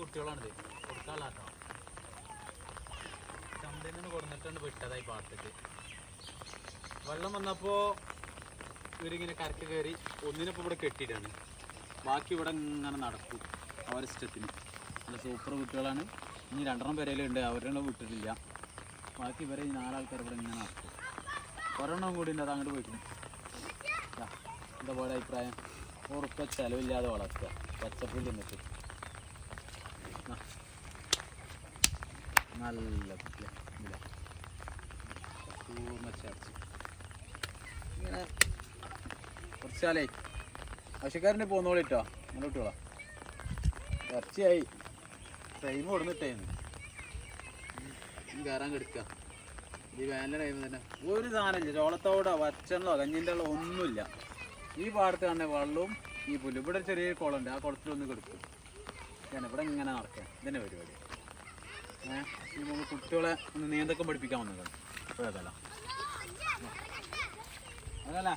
കുട്ടികളാണിത്. കൊടുക്കാനുള്ളതാട്ടോ ചന്തയിൽ നിന്ന് കൊടുത്തിട്ടാണ് വിട്ടതായി പാടത്തേക്ക് വെള്ളം വന്നപ്പോൾ ഇവരിങ്ങനെ കരക്ക് കയറി ഒന്നിനിപ്പോൾ ഇവിടെ കെട്ടിയിട്ടാണ്. ബാക്കി ഇവിടെ ഇങ്ങനെ നടക്കും അവരുടെ നല്ല സൂപ്പർ കുട്ടികളാണ്. ഇനി രണ്ടെണ്ണം പേരയിലുണ്ട് അവരെണ്ണം വിട്ടിട്ടില്ല. ബാക്കി ഇവരെ നാലാൾക്കാർ ഇവിടെ ഇങ്ങനെ നടക്കും. ഒരെണ്ണം കൂടി ഉണ്ട്. അത് അങ്ങോട്ട് പോയിട്ടുണ്ട് എന്താ പോലെ അഭിപ്രായം. ഉറുപ്പ ചിലവില്ലാതെ വളർത്തുക. പച്ചപ്പുല്ല് നിന്നിട്ട് നല്ല ചേർച്ച. ഇങ്ങനെ കുറച്ചാലേ ആവശ്യക്കാരന്റെ പോന്നോളിട്ടോ അങ്ങനെ വിട്ടോളാം. ഇറച്ചിയായി ടൈം കൊടുന്നിട്ടേന്ന്. കയറാൻ കെടുക്കുക ഈ വേനൽ ടൈം തന്നെ. ഒരു സാധനമില്ല. ചോളത്തോടോ വച്ചണോ കഞ്ഞിന്റെ ഉള്ള ഒന്നുമില്ല. ഈ പാടത്ത് കാണുന്ന വെള്ളവും ഈ പുല്ലും. ഇവിടെ ചെറിയ കുളമുണ്ട്. ആ കുളത്തിലൊന്ന് കെടുക്കും. ഞാൻ ഇവിടെ ഇങ്ങനെ നടക്കാം ഇതന്നെ പരിപാടി. നമുക്ക് കുട്ടികളെ ഒന്ന് നീന്തക്കം പഠിപ്പിക്കാൻ വന്നതാണ്. അതല്ല.